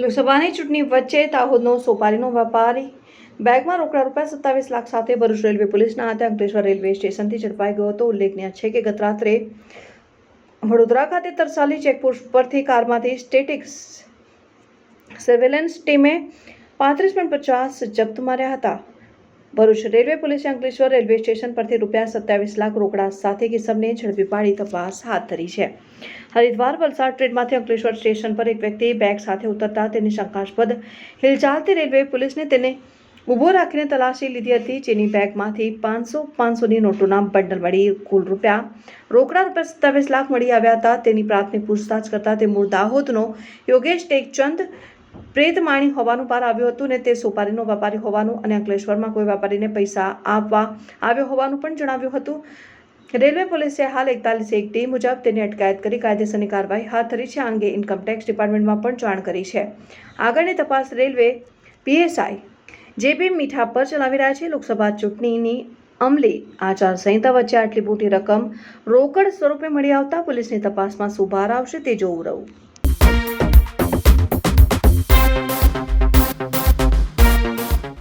લોકસભાની ચૂંટણી વચ્ચે દાહોદનો સોપારીનો વેપારી બેગમાં રોકડા રૂપિયા સત્તાવીસ લાખ સાથે ભરૂચ રેલવે પોલીસના હાથે અંકલેશ્વર રેલવે સ્ટેશનથી ઝડપાઈ ગયો હતો. ઉલ્લેખનીય છે કે ગત રાત્રે વડોદરા ખાતે તરસાલી ચેકપોસ્ટ પરથી કારમાંથી સ્ટેટિક્સ સર્વેલન્સ ટીમે પાંત્રીસ પોઈન્ટ પચાસ જપ્ત માર્યા હતા. ભરૂચ રેલવે પોલીસે અંકલેશ્વર રેલવે સ્ટેશન પરથી રૂપિયા સત્યાવીસ લાખ રોકડા સાથે કિસમને ઝડપી પાડી તપાસ હાથ ધરી છે. હરિદ્વાર વલસાડ ટ્રેનમાંથી અંકલેશ્વર સ્ટેશન પર એક વ્યક્તિ બેગ સાથે ઉતરતા તેની શંકાસ્પદ હિલચાલતી રેલવે પોલીસને તેને ઊભો રાખીને તલાશી લીધી હતી, જેની બેગમાંથી પાંચસો પાંચસોની નોટોના બંડલ મળી કુલ રૂપિયા રોકડા રૂપિયા સત્તાવીસ લાખ મળી આવ્યા હતા. તેની પ્રાથમિક પૂછતાછ કરતા તે મૂળ દાહોદનો યોગેશ ટેકચંદ પ્રેતમાણી હોવાનું બહાર આવ્યું હતું ને તે સોપારીનો વેપારી હોવાનું અને અંકલેશ્વરમાં કોઈ વેપારીને પૈસા આપવા આવ્યો હોવાનું પણ જણાવ્યું હતું. રેલવે પોલીસે હાલ એકતાલીસ એક ટી મુજબ તેની અટકાયત કરી કાયદેસરની કાર્યવાહી હાથ ધરી છે આ અંગે ઇન્કમટેક્સ ડિપાર્ટમેન્ટમાં પણ જાણ કરી છે. આગળની તપાસ રેલવે પીએસઆઈ જે બી મીઠા પર ચલાવી રહ્યા છે, લોકસભા ચૂંટણીની અમલી આચારસંહિતા વચ્ચે આટલી મોટી રકમ રોકડ સ્વરૂપે મળી આવતા પોલીસની તપાસમાં બહાર આવશે તે જોવું રહ્યું.